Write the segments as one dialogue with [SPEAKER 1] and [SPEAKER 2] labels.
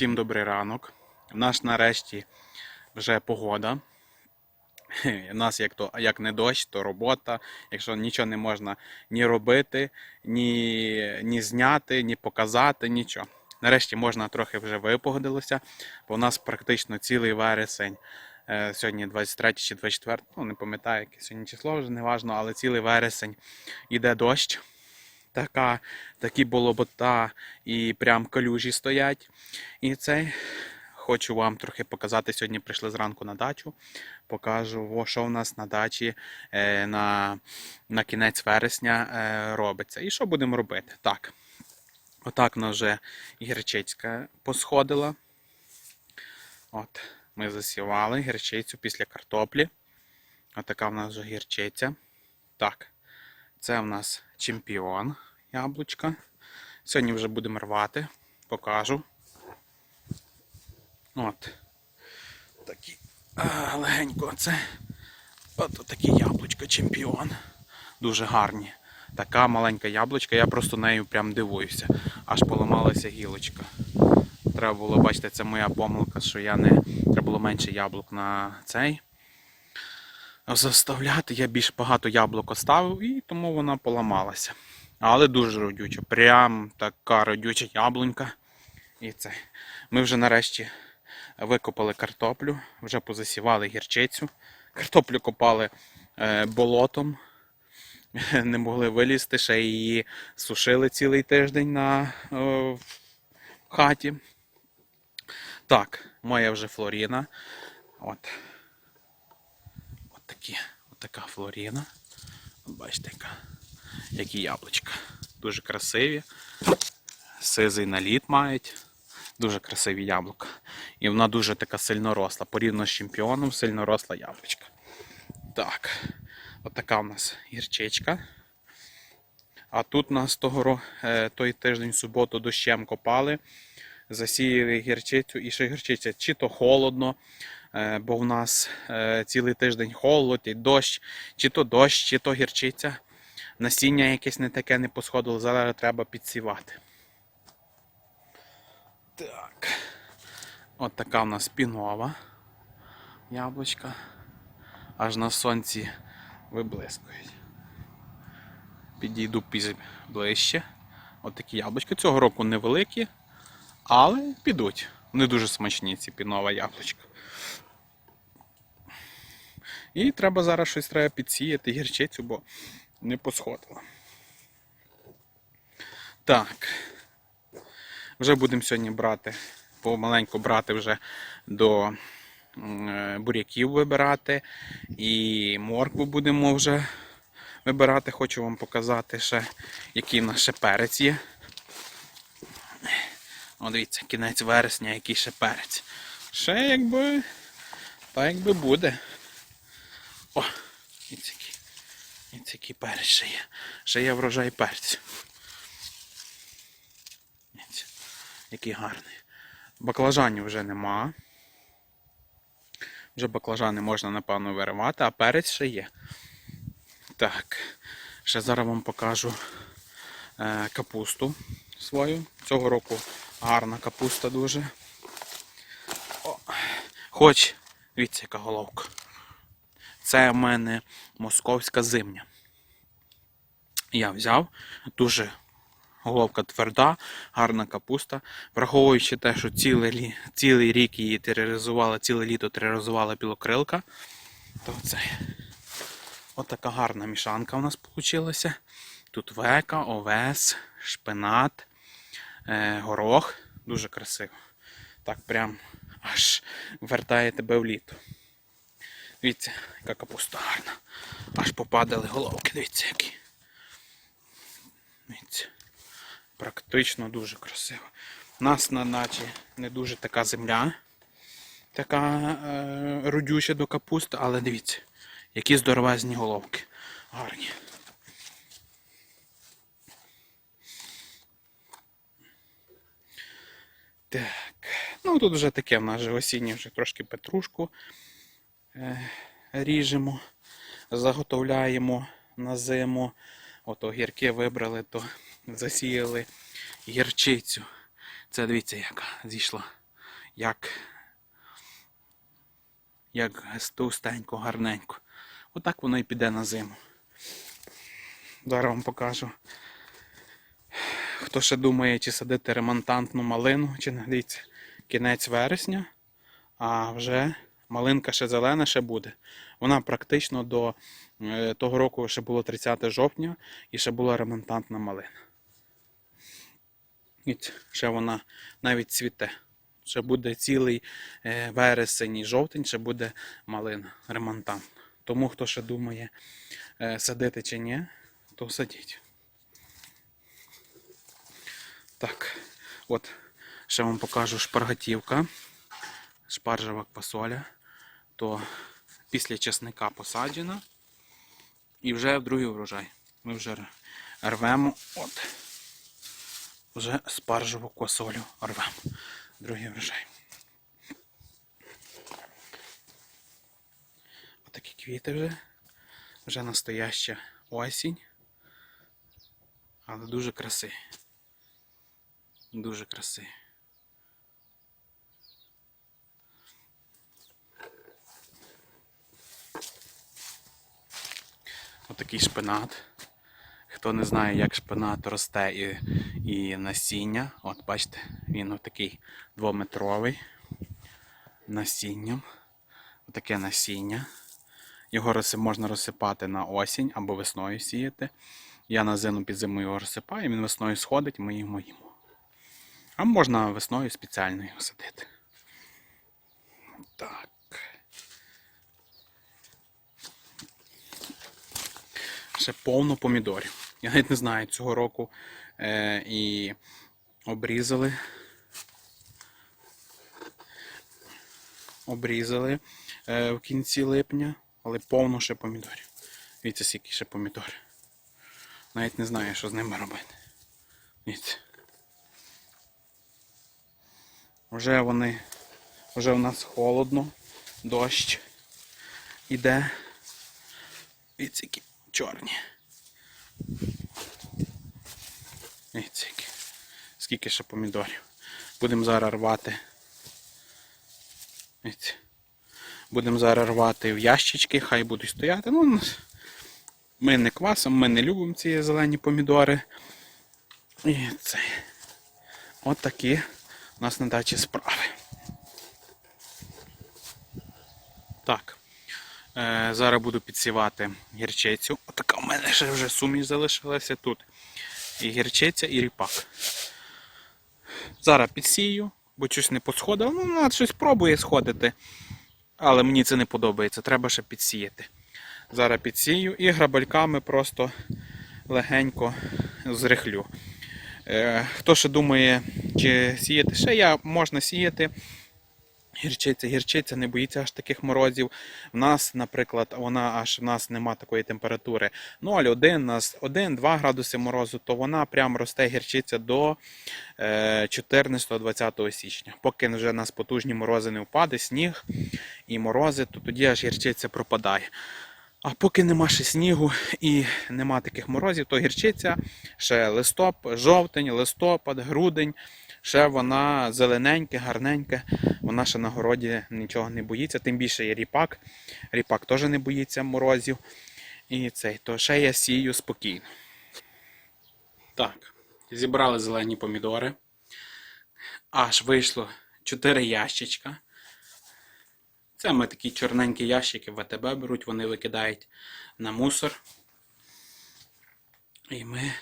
[SPEAKER 1] Всім добрий ранок. У нас нарешті вже погода. У нас як, то, як не дощ, то робота. Якщо нічого не можна ні робити, ні, ні зняти, ні показати, нічого. Нарешті можна трохи вже випогодилося, бо у нас практично цілий вересень. е, Сьогодні 23 чи 24, ну не пам'ятаю, яке сьогодні число, вже не важно, але цілий вересень іде дощ. Така, такі болота і прям калюжі стоять. І цей хочу вам трохи показати. Сьогодні прийшли зранку на дачу. Покажу, що в нас на дачі е, на, на кінець вересня е, робиться. І що будемо робити? Так. Отак нас вже гірчицька посходила. От, ми засівали гірчицю після картоплі. Отака в нас вже гірчиця. Так, це в нас чемпіон яблучка. Сьогодні вже будемо рвати, покажу. От. Такі а, легенько це. От такі яблучка чемпіон. Дуже гарні. Така маленька яблучка, я просто нею прям дивуюся. Аж поламалася гілочка. Треба було, бачите, це моя помилка, що я не. Треба було менше яблук на цей. Заставляти. Я більш багато яблук оставив і тому вона поламалася. Але дуже родюча. Прям така родюча яблунька. І це. Ми вже нарешті викопали картоплю, вже позасівали гірчицю. Картоплю копали е, болотом. Не могли вилізти, ще її сушили цілий тиждень на в хаті. Так, моя вже Флоріна. От. От такі, от така Флоріна. Бачите, яка, які яблучка. Дуже красиві. Сизий наліт мають. Дуже красиві яблука. І вона дуже така сильно росла. Порівняно з чемпіоном сильно росла яблучка. Так, от така у нас гірчичка. А тут нас того, е, той тиждень в суботу дощем копали, засіяли гірчицю і ще гірчиця. Чи то холодно, бо в нас е, цілий тиждень холод і дощ, чи то дощ, чи то гірчиця. Насіння якесь не таке не посходило, зараз треба підсівати. Так. От така в нас пінова яблучка. Аж на сонці виблискують. Підійду ближче. От такі яблучка. Цього року невеликі, але підуть. Вони дуже смачні, ці пінова яблучка. І треба зараз щось треба підсіяти гірчицю, бо не посходила. Так. Вже будемо сьогодні брати, помаленьку брати вже до е, буряків вибирати. І моркву будемо вже вибирати. Хочу вам показати ще, який в нас ще перець є. О, дивіться, кінець вересня, який ще перець. Ще якби. Та якби буде. О, дивіться, який. Дивіться, який перець ще є. Ще є врожай перцю. Який гарний. Баклажанів вже нема. Вже баклажани можна, напевно, виривати, а перець ще є. Так, ще зараз вам покажу е, капусту свою. Цього року гарна капуста дуже. О, хоч, дивіться, яка головка. Це в мене московська зимня. Я взяв дуже головка тверда, гарна капуста. Враховуючи те, що цілий, цілий рік її тероризувала, ціле літо тероризувала білокрилка, то це от така гарна мішанка у нас вийшла. Тут века, овес, шпинат, е, горох. Дуже красиво. Так прям аж вертає тебе в літо. Дивіться, яка капуста гарна. Аж попадали головки, дивіться які. Дивіться. Практично дуже красиво. У нас на наче не дуже така земля, така е, родюча до капусти, але дивіться, які здоровезні головки. Гарні. Так. Ну тут вже таке в нас же осіннє вже трошки петрушку ріжемо, заготовляємо на зиму. От огірки вибрали, то засіяли гірчицю. Це дивіться, яка зійшла як, як товстенько, гарненько. Отак воно і піде на зиму. Зараз вам покажу. Хто ще думає, чи садити ремонтантну малину, чи дивіться, кінець вересня, а вже малинка ще зелена ще буде. Вона практично до е, того року ще було 30 жовтня і ще була ремонтантна малина. І ще вона навіть цвіте. Ще буде цілий е, вересень і жовтень, ще буде малина ремонтантна. Тому хто ще думає е, садити чи ні, то садіть. Так, от ще вам покажу шпаргатівка, шпаржева квасоля. То після чесника посаджена і вже в другий врожай. Ми вже рвемо от. Вже спаржеву квасолю рвемо. Другий врожай. Отакі квіти вже. Вже настояща осінь. Але дуже красиві. Дуже красиві. Отакий шпинат. Хто не знає, як шпинат росте і, і насіння, от бачите, він отакий двометровий насінням. Отаке насіння. Його можна розсипати на осінь або весною сіяти. Я на зиму під зиму його розсипаю, він весною сходить, ми його їмо. А можна весною спеціально його садити. Так. Ще повно помідорів. Я навіть не знаю, цього року е, і обрізали. Обрізали е, в кінці липня, але повно ще помідорів. Дивіться, скільки ще помідори. Навіть не знаю, що з ними робити. Дивіться. Вже вони, вже в нас холодно, дощ іде. Дивіться, які чорні. Які. Скільки ще помідорів. Будемо зараз рвати. Будемо зараз рвати в ящички, хай будуть стояти. Ну, ми не квасом, ми не любимо ці зелені помідори. І це. От такі у нас на дачі справи. Так. Е, зараз буду підсівати гірчицю. Отака в мене ще вже суміш залишилася тут. І гірчиця, і ріпак. Зараз підсію, бо щось не посходило. Ну, вона щось пробує сходити. Але мені це не подобається, треба ще підсіяти. Зараз підсію і грабельками просто легенько зрихлю. Е, хто ще думає, чи сіяти ще я, можна сіяти. Гірчиця, гірчиця не боїться аж таких морозів. В нас, наприклад, вона аж в нас нема такої температури 0,1, нас 1-2 градуси морозу, то вона прям росте гірчиця до е, 14-20 січня. Поки вже нас потужні морози не впаде, сніг і морози, то тоді аж гірчиця пропадає. А поки нема ще снігу і нема таких морозів, то гірчиця ще листоп, жовтень, листопад, грудень. Ще вона зелененьке, гарненьке. Вона ще на городі нічого не боїться. Тим більше є ріпак. Ріпак теж не боїться морозів. І цей, то ще я сію спокійно. Так, зібрали зелені помідори. Аж вийшло 4 ящичка. Це ми такі чорненькі ящики в АТБ беруть, вони викидають на мусор. І ми.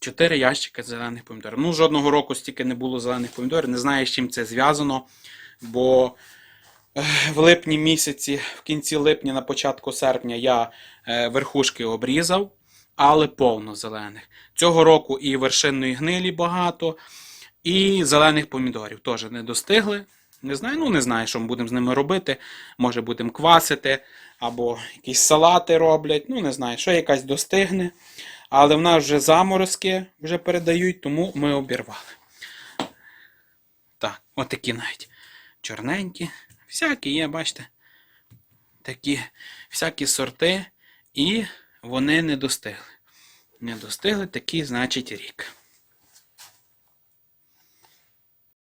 [SPEAKER 1] Чотири ящика зелених помідорів. Ну, жодного року стільки не було зелених помідорів. Не знаю, з чим це зв'язано. Бо е, в липні місяці, в кінці липня, на початку серпня, я е, верхушки обрізав, але повно зелених. Цього року і вершинної гнилі багато, і зелених помідорів теж не достигли. Не знаю, ну не знаю, що ми будемо з ними робити. Може будемо квасити, або якісь салати роблять. Ну, не знаю, що якась достигне. Але в нас вже заморозки вже передають, тому ми обірвали. Так, отакі навіть чорненькі. Всякі є, бачите? Такі всякі сорти, і вони не достигли. Не достигли, такий, значить, рік.